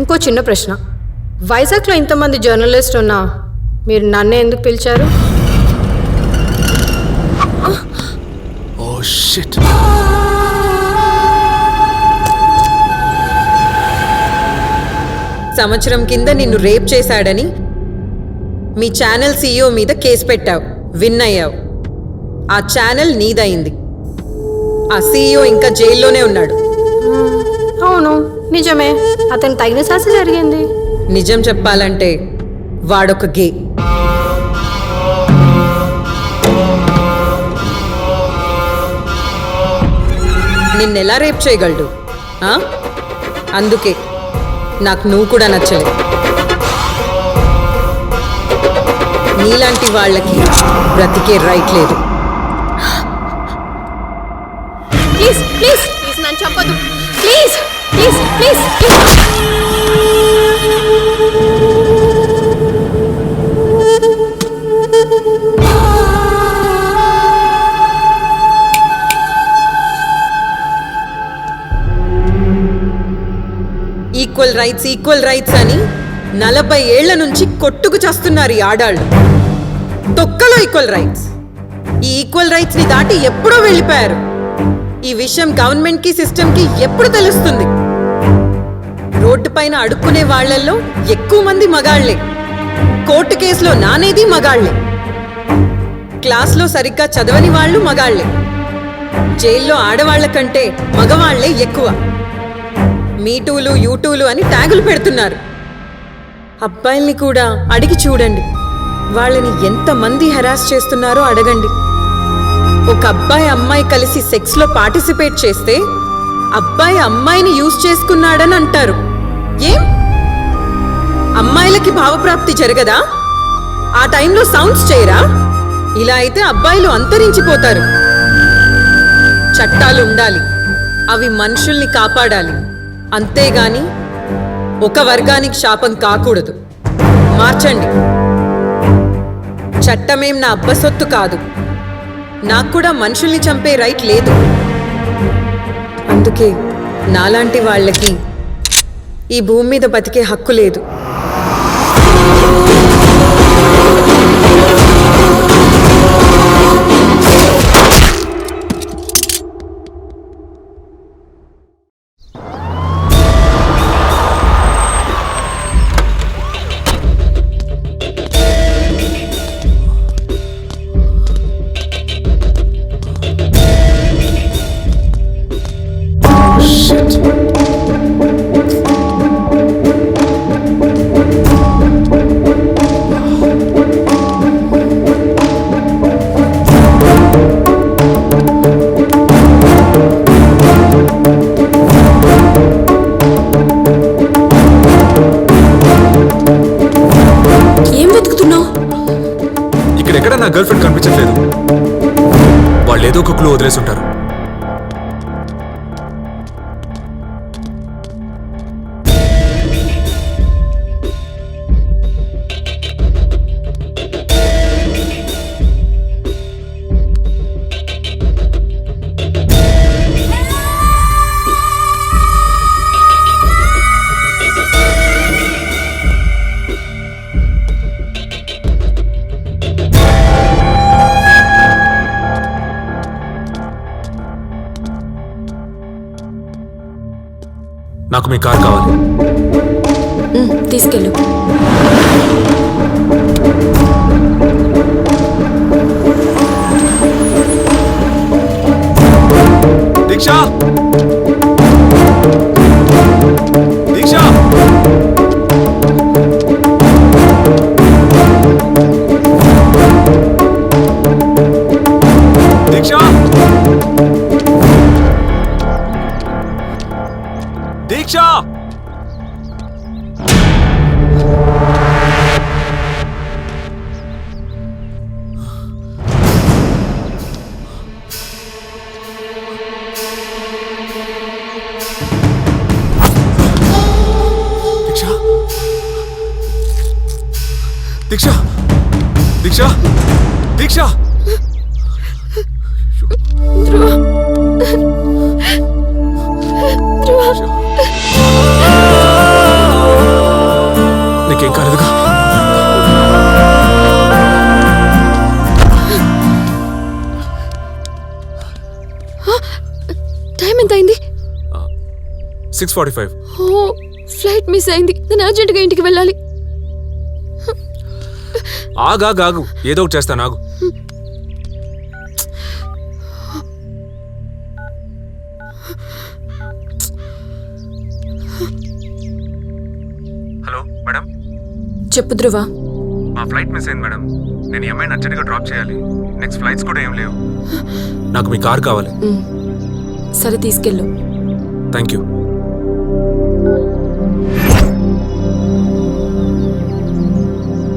ఇంకో చిన్న ప్రశ్న. వైజాగ్లో ఇంతమంది జర్నలిస్ట్ ఉన్నా మీరు నన్నే ఎందుకు పిలిచారు? Oh shit. సంవత్సరం కింద నిన్ను రేప్ చేశాడని మీ ఛానల్ సీఈఓ మీద కేసు పెట్టావు. విన్ అయ్యావు. ఆ ఛానల్ నీదయింది ఆ సీఈఓ ఇంకా జైల్లోనే ఉన్నాడు. అవును. నిజమే అతను తగిన శాస్త్ర జరిగింది. నిజం చెప్పాలంటే వాడొక గే. నిన్నెలా రేప్ చేయగలడు? ఆ? అందుకే నాకు నువ్వు కూడా నచ్చలేదు నీలాంటి వాళ్ళకి బ్రతికే రైట్ లేదు. Please equal rights equal rights అని నలభై ఏళ్ళ నుంచి కొట్టుకు చేస్తున్నారు ఈ ఆడాళ్ళు. తొక్కలో ఈక్వల్ రైట్స్ ఈ ఈక్వల్ రైట్స్ని దాటి ఎప్పుడో వెళ్ళిపోయారు. ఈ విషయం గవర్నమెంట్కి సిస్టమ్కి ఎప్పుడు తెలుస్తుంది? రోడ్డు పైన అడుక్కునే వాళ్ళల్లో ఎక్కువ మంది మగాళ్ళే కోర్టు కేసులో నానేది మగాళ్ళే క్లాస్లో సరిగ్గా చదవని వాళ్ళు మగాళ్ళే జైల్లో ఆడవాళ్ళ కంటే మగవాళ్ళే ఎక్కువ. మీటూలు యూటూలు అని ట్యాగులు పెడుతున్నారు. అబ్బాయిల్ని కూడా అడిగి చూడండి. వాళ్ళని ఎంతమంది హెరాస్ చేస్తున్నారో అడగండి. ఒక అబ్బాయి అమ్మాయి కలిసి సెక్స్లో పార్టిసిపేట్ చేస్తే అబ్బాయి అమ్మాయిని యూజ్ చేసుకున్నాడని అంటారు. ఏం? అమ్మాయిలకి భావప్రాప్తి జరగదా? ఆ టైంలో సౌండ్స్ చేయరా? ఇలా అయితే అబ్బాయిలు అంతరించిపోతారు. చట్టాలు ఉండాలి. అవి మనుషుల్ని కాపాడాలి. అంతేగాని ఒక వర్గానికి శాపం కాకూడదు. మార్చండి. చట్టమేం నా అబ్బసొత్తు కాదు. నాకు కూడా మనుషుల్ని చంపే రైట్ లేదు. అందుకే నాలాంటి వాళ్ళకి ఈ భూమి మీద బతికే హక్కు లేదు. ఏదో ఒక క్లూ వదిలేసి నాకు మీ కార్ కావాలి. తీసుకెళ్ళు. దీక్ష దీక్ష! దీక్ష! దీక్ష! దీక్ష! నీకేం కాలేదుగా? టైం ఎంత అయింది six forty five oh flight miss అయింది. నేను అర్జెంటుగా ఇంటికి వెళ్ళాలి. ఆగు ఆగు ఆగు. ఏదో ఒకటి చేస్తాను ఆగు. Hello madam? చెప్పు ధ్రువ. మా ఫ్లైట్ మిస్ అయింది మేడం. నేను ఈ అమ్మాయిని అర్జెంట్గా డ్రాప్ చేయాలి. నెక్స్ట్ ఫ్లైట్స్ కూడా ఏం లేవు. నాకు మీ కార్ కావాలి. సరే తీసుకెళ్ళు. Thank you